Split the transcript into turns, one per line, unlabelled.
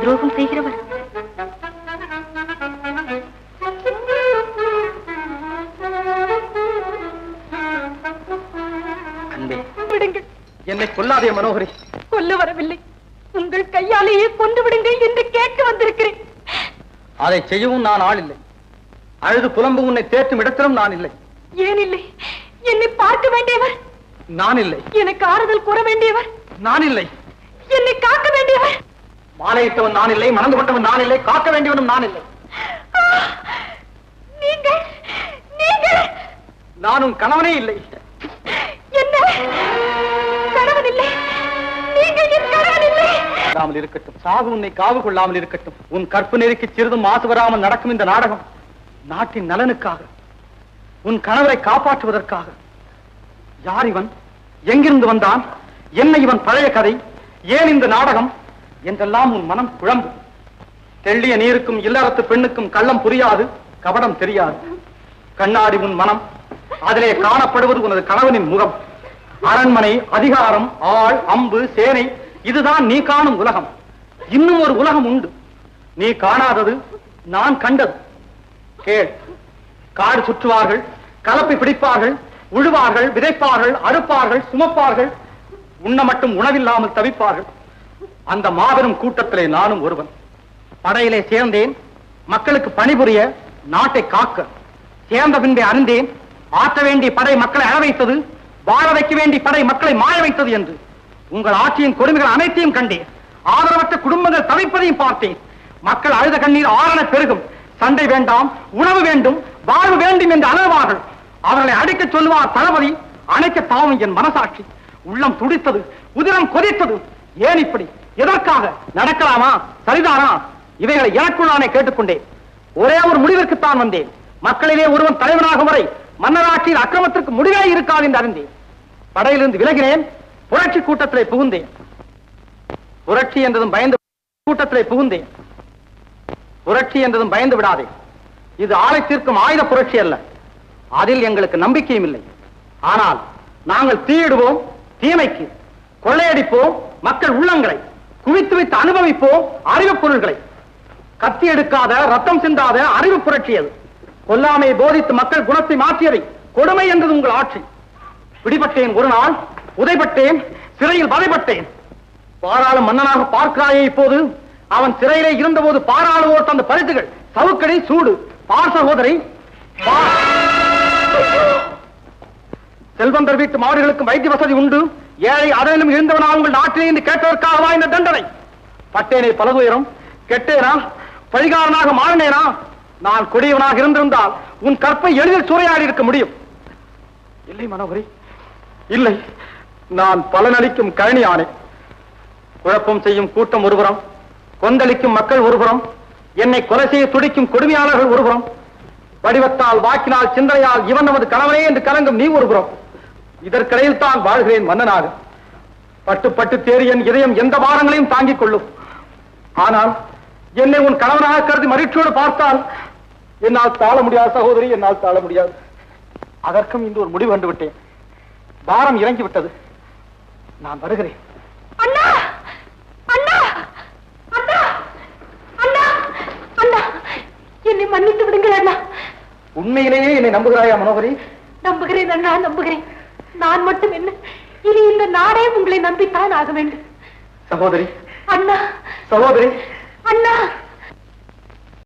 துரோகம் செய்கிறவர்.
அன்பே
விடுங்கள்.
என்னை கொல்லாதே மனோகரி.
கொல்ல வரவில்லை. உங்கள் கையாலேயே கொண்டு விடுங்கள் என்று கேட்க வந்திருக்கிறேன்.
அதை செய்யவும் நான் ஆள் இல்லை. அழுது புலம்பு உன்னை தேற்றும் இடத்திலும் நான் இல்லை.
ஏன் இல்லை? என்னை பார்க்க வேண்டியவர்?
நான் இல்லை.
எனக்கு ஆறுதல் கூற வேண்டியவர்?
நான் இல்லை.
என்னை காக்க வேண்டியவர்?
மாலையிட்டவன் நான் இல்லை மணந்து கொண்டவன் நான் இல்லை காக்க வேண்டியவனும் நான் இல்லை!
நீங்கள் நீங்கள்.
நான் உன் கணவனே இல்லை.
என்ன? கணவன் இல்லை. நீங்கள் என் கணவன் இல்லை.
கொள்ளாமல் இருக்கட்டும். சாகு உன்னை காவு கொள்ளாமல் இருக்கட்டும். உன் கற்பு நெருக்கி சிறிதும் மாசு வராமல் நடக்கும் இந்த நாடகம் நாட்டின் நலனுக்காக உன் கணவரை காப்பாற்றுவதற்காக. யார் இவன்? எங்கிருந்து வந்தான்? என்ன இவன் பழைய கதை? ஏன் இந்த நாடகம்? என்றெல்லாம் உன் மனம் குழம்பும். தெள்ளிய நீருக்கும் இல்லறத்து பெண்ணுக்கும் கள்ளம் புரியாது கபடம் தெரியாது. கண்ணாடி உன் மனம் அதிலே காணப்படுவது உனது கணவனின் முகம். அரண்மனை அதிகாரம் ஆள் அம்பு சேனை இதுதான் நீ காணும் உலகம். இன்னும் ஒரு உலகம் உண்டு. நீ காணாதது நான் கண்டது. கேள். காடு சுற்றுவார்கள் கலப்பை பிடிப்பார்கள் உழுவார்கள் விதைப்பார்கள் அறுப்பார்கள் சுமப்பார்கள் உண்ண மட்டும் உணவில்லாமல் தவிப்பார்கள். அந்த மாபெரும் கூட்டத்திலே நானும் ஒருவன். படையிலே சேர்ந்தேன். மக்களுக்கு பணிபுரிய நாட்டை காக்க. சேர்ந்த பின்பே அறிந்தேன் ஆற்ற வேண்டிய படை மக்களை அழ வைத்தது. வாழ வைக்க வேண்டிய படை மக்களை மாய வைத்தது என்று. உங்கள் ஆட்சியின் கொடுமைகள் அனைத்தையும் கண்டேன். ஆதரவற்ற குடும்பங்கள் தவிப்பதையும் பார்த்தேன். மக்கள் அழுத கண்ணீர் ஆரண பெருகும். சண்டை வேண்டாம் உணவு வேண்டும் வாழ்வு வேண்டும் என்று அலறுவார்கள். அவர்களை அடைக்கச் சொல்லுவார் தளபதி அணைக்க பாவம் என் மனசாட்சி. உள்ளம் துடித்தது உதிரம் கொதித்தது. ஏன் இப்படி? எதற்காக? நடக்கலாமா? சரிதானா? இவைகளை எனக்குள்ளானே கேட்டுக்கொண்டேன் ஒரே ஒரு முடிவிற்குத்தான் வந்தேன். மக்களிலே ஒருவன் தலைவனாகும் வரை மன்னராட்சியில் அக்கிரமத்திற்கு முடிவே இருக்காது என்று அறிந்தேன். படையிலிருந்து விலகினேன் புரட்சி கூட்டத்திலே புகுந்தேன். புரட்சி என்றதும் பயந்து கூட்டத்திலே புகுந்தேன். புரட்சி என்றதும் பயந்து விடாதே. இது ஆளை தீர்க்கும் ஆயுத புரட்சி அல்ல. அதில் எங்களுக்கு நம்பிக்கையும் இல்லை. ஆனால் நாங்கள் தீயிடுவோம் தீமைக்கு கொள்ளையடிப்போம் மக்கள் உள்ளங்களை குவித்து வைத்து அனுபவிப்போம் அறிவு பொருள்களை. கத்தி எடுக்காத ரத்தம் சிந்தாத அறிவு புரட்சியது. கொல்லாமையை போதித்து மக்கள் குணத்தை மாற்றியதை கொடுமை என்றது உங்கள் ஆட்சி. பிடிபட்டேன் ஒரு நாள் உதைப்பட்டேன் சிறையில் வதைப்பட்டேன். பாராளும் மன்னனாக பார்க்கிறாயே இப்போது. அவன் சிறையிலே இருந்தபோது பாராளுவோர் தந்த பரிசுகள் சவுக்கடி சூடு பார் சகோதரி பார். செல்வந்தர் வீட்டு மாடுகளுக்கும் வைத்திய வசதி உண்டு. ஏழை அதனிலும் இருந்தவனா உங்கள் நாட்டிலே என்று கேட்டதற்காகவா இந்த தண்டனை? பட்டேனை பல பலதுயரம். கெட்டேனா? பழிகாரனாக மாறினேனா? நான் கொடியவனாக இருந்திருந்தால் உன் கற்பை எளிதில் சூறையாடி இருக்க முடியும். இல்லை மனோகரி. இல்லை நான் பலனளிக்கும் கழனி ஆணை. குழப்பம் செய்யும் கூட்டம் ஒருபுறம் கொந்தளிக்கும் மக்கள் ஒருபுறம் என்னை கொலை செய்ய துடிக்கும் கொடுமையாளர்கள் ஒருபுறம் வடிவத்தால் வாக்கினால் சிந்தனையால் இவன் நமது கணவனே என்று கலங்கும் நீ ஒருபுறம் இதற்கிடையில் தான் வாழ்கிறேன் மன்னனாக. பட்டு பட்டு தேறி என் இதயம் எந்த பாரங்களையும் தாங்கிக் கொள்ளும். ஆனால் என்னை உன் கணவனாக கருதி மகிழ்ச்சியோடு பார்த்தால் என்னால் தாழ முடியாது சகோதரி என்னால் தாழ முடியாது. அதற்கும் இன்று ஒரு முடிவு கண்டு விட்டேன் பாரம் இறங்கி விட்டது நான் வருகிறேன்.
அண்ணா! அண்ணா! அண்ணா! அண்ணா! அண்ணா! என்னை மன்னித்து விடுங்கள் அண்ணா.
உண்மையிலேயே என்னை நம்புகிறாயா மனோகரி?
நம்புகிறேன் அண்ணா நம்புகிறேன். நான் மட்டும் என்ன? இனி இந்த நாடே உங்களை நம்பித்தான் ஆக வேண்டும்.
சகோதரி.
அண்ணா.
சகோதரி.
அண்ணா.